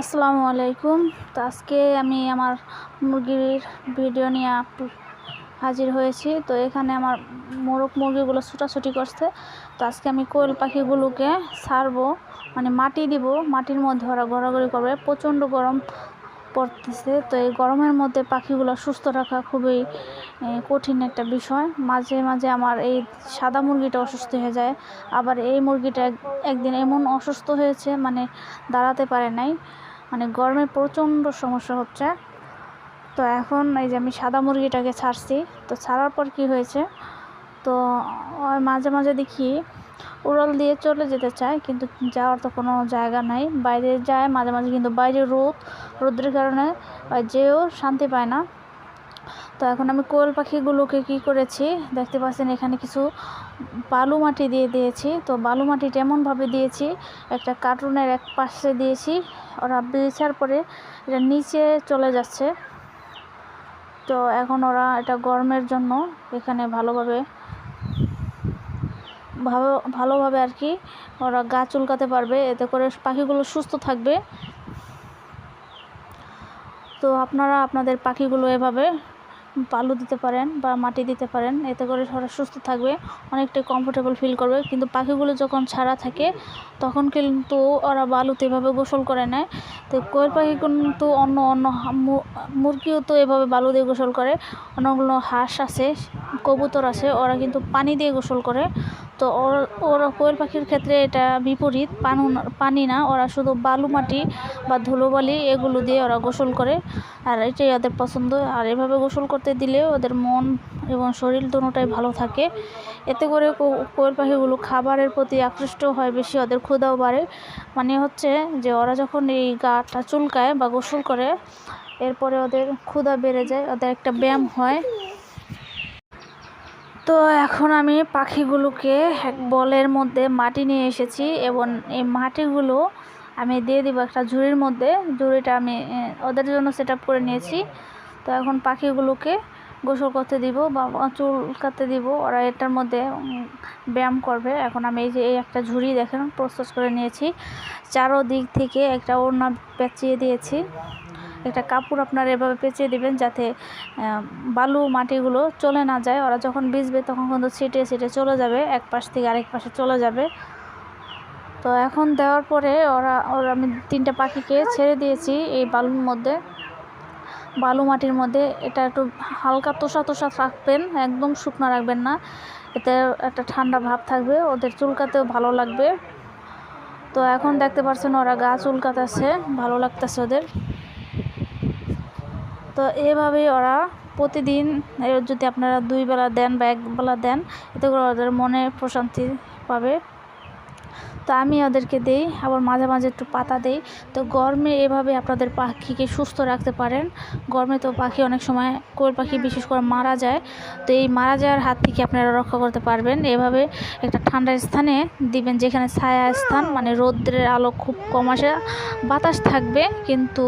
আসসালামু আলাইকুম। তো আজকে আমি আমার মুরগির ভিডিও নিয়ে হাজির হয়েছি। তো এখানে আমার মোরগ মুরগিগুলো ছুটাছুটি করছে। তো আজকে আমি কোয়েল পাখিগুলোকে সারবো মানে মাটি দিব। মাটির মধ্যে ওরা ঘোরাঘুরি করবে। প্রচণ্ড গরম পড়তেছে। তো এই গরমের মধ্যে পাখিগুলো সুস্থ রাখা খুবই কঠিন একটা বিষয়। মাঝে মাঝে আমার এই সাদা মুরগিটা অসুস্থ হয়ে যায়। আবার এই মুরগিটা একদিন এমন অসুস্থ হয়েছে মানে দাঁড়াতে পারে নাই। মানে গরমে প্রচণ্ড সমস্যা হচ্ছে। তো এখন এই যে আমি সাদা মুরগিটাকে ছাড়ছি, তো ছাড়ার পর কি হয়েছে? তো মাঝে মাঝে দেখি উড়াল দিয়ে চলে যেতে চায়, কিন্তু যাওয়ার তো কোনো জায়গা নাই। বাইরে যায়, মাঝে মাঝে কিন্তু বাইরে রোদ, রোদের কারণে যেও শান্তি পায় না। তো এখন আমি কোয়েল পাখিগুলোকে কি করেছি? দেখতে পাচ্ছেন এখানে কিছু বালু মাটি দিয়ে দিয়েছি। তো বালু মাটিটা এমনভাবে দিয়েছি, একটা কার্টুনের এক পাশে দিয়েছি, ওরা বেছার পরে এটা নিচে চলে যাচ্ছে। তো এখন ওরা এটা গরমের জন্য এখানে ভালোভাবে, ভালো, ভালোভাবে আর কি ওরা গা চুলকাতে পারবে। এতে করে পাখিগুলো সুস্থ থাকবে। তো আপনারা আপনাদের পাখিগুলো এভাবে বালু দিতে পারেন বা মাটি দিতে পারেন, এতে করে ওরা সুস্থ থাকবে, অনেকটাই কমফোর্টেবল ফিল করবে। কিন্তু পাখিগুলো যখন ছাড়া থাকে, তখন কিন্তু ওরা বালুতে এভাবে গোসল করে নেয়। তো কোয়েল পাখি কিন্তু অন্য অন্য মুরগিও তো এভাবে বালু দিয়ে গোসল করে। অন্যগুলো হাঁস আছে, কবুতর আছে, ওরা কিন্তু পানি দিয়ে গোসল করে। তো ওর কোয়েল পাখির ক্ষেত্রে এটা বিপরীত। পানু পানি না, ওরা শুধু বালু মাটি বা ধুলোবালি এগুলো দিয়ে ওরা গোসল করে, আর এটাই ওদের পছন্দ। আর এভাবে গোসল করতে দিলে ওদের মন এবং শরীর দুটোটাই ভালো থাকে। এতে করে কোয়েল পাখিগুলো খাবারের প্রতি আকৃষ্ট হয়, বেশি ওদের ক্ষুদাও বাড়ে। মানে হচ্ছে যে ওরা যখন এই গাটা চুলকায় বা গোসল করে, এরপরে ওদের ক্ষুধা বেড়ে যায়, ওদের একটা ব্যায়াম হয়। তো এখন আমি পাখিগুলোকে এক বলের মধ্যে মাটি নিয়ে এসেছি এবং এই মাটিগুলো আমি দিয়ে দিব একটা ঝুড়ির মধ্যে। ঝুড়িটা আমি ওদের জন্য সেট করে নিয়েছি। তো এখন পাখিগুলোকে গোসল করতে দিব বা চুল কাটতে দিব। ওরা এটার মধ্যে ব্যায়াম করবে। এখন আমি এই যে, এই একটা ঝুড়ি দেখেন, প্রস্তুত করে নিয়েছি। চারো দিক থেকে একটা ওড়না পেঁচিয়ে দিয়েছি। একটা কাপড় আপনারা এভাবে পেঁচিয়ে দিবেন যাতে বালু মাটিগুলো চলে না যায়। ওরা যখন ভিজবে তখন কিন্তু ছিটে ছিটে চলে যাবে, এক পাশ থেকে আরেক পাশে চলে যাবে। তো এখন দেওয়ার পরে ওরা ওরা আমি তিনটা পাখিকে ছেড়ে দিয়েছি এই বালুর মধ্যে। বালু মাটির মধ্যে এটা একটু হালকা তোষা তোষা রাখবেন একদম শুকনো রাখবেন না। এতে একটা ঠান্ডা ভাব থাকবে, ওদের চুলকাতেও ভালো লাগবে। তো এখন দেখতে পাচ্ছেন ওরা গা চুলকাতেছে, ভালো লাগতেছে ওদের। তো এভাবেই ওরা প্রতিদিন যদি আপনারা দুই বেলা দেন বা এক বেলা দেন, এতে করে ওদের মনে প্রশান্তি পাবে। তো আমি ওদেরকে দেই, আবার মাঝে মাঝে একটু পাতা দেই। তো গরমে এভাবে আপনাদের পাখিকে সুস্থ রাখতে পারেন। গরমে তো পাখি অনেক সময় কোয়েল পাখি বিশেষ করে মারা যায়। তো এই মারা যাওয়ার হাত থেকে আপনারা রক্ষা করতে পারবেন। এভাবে একটা ঠান্ডা স্থানে দিবেন, যেখানে ছায়া স্থান মানে রৌদ্রের আলো খুব কম আসে। বাতাস থাকবে, কিন্তু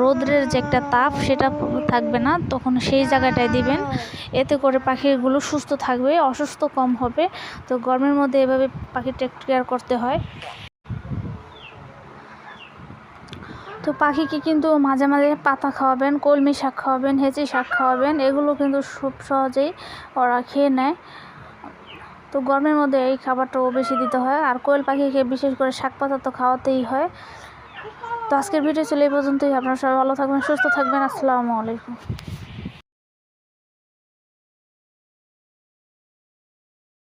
রৌদ্রের যে একটা তাপ সেটা থাকবে না। তখন সেই জায়গাটায় দিবেন। এতে করে পাখিগুলো সুস্থ থাকবে, অসুস্থ কম হবে। তো গরমের মধ্যে এভাবে পাখি কেয়ার করতে হয়। তো পাখিকে কিন্তু মাঝে মাঝে পাতা খাওয়াবেন, কলমি শাক খাওয়াবেন, হেঁচি শাক খাওয়াবেন, এগুলো কিন্তু খুব সহজেই ওরা খেয়ে নেয়। তো গরমের মধ্যে এই খাবারটাও বেশি দিতে হয়। আর কোয়েল পাখিকে বিশেষ করে শাক পাতা তো খাওয়াতেই হয়। তো আজকের ভিডিও চলে এই পর্যন্তই। আপনারা সবাই ভালো থাকবেন, সুস্থ থাকবেন। আসসালামু আলাইকুম।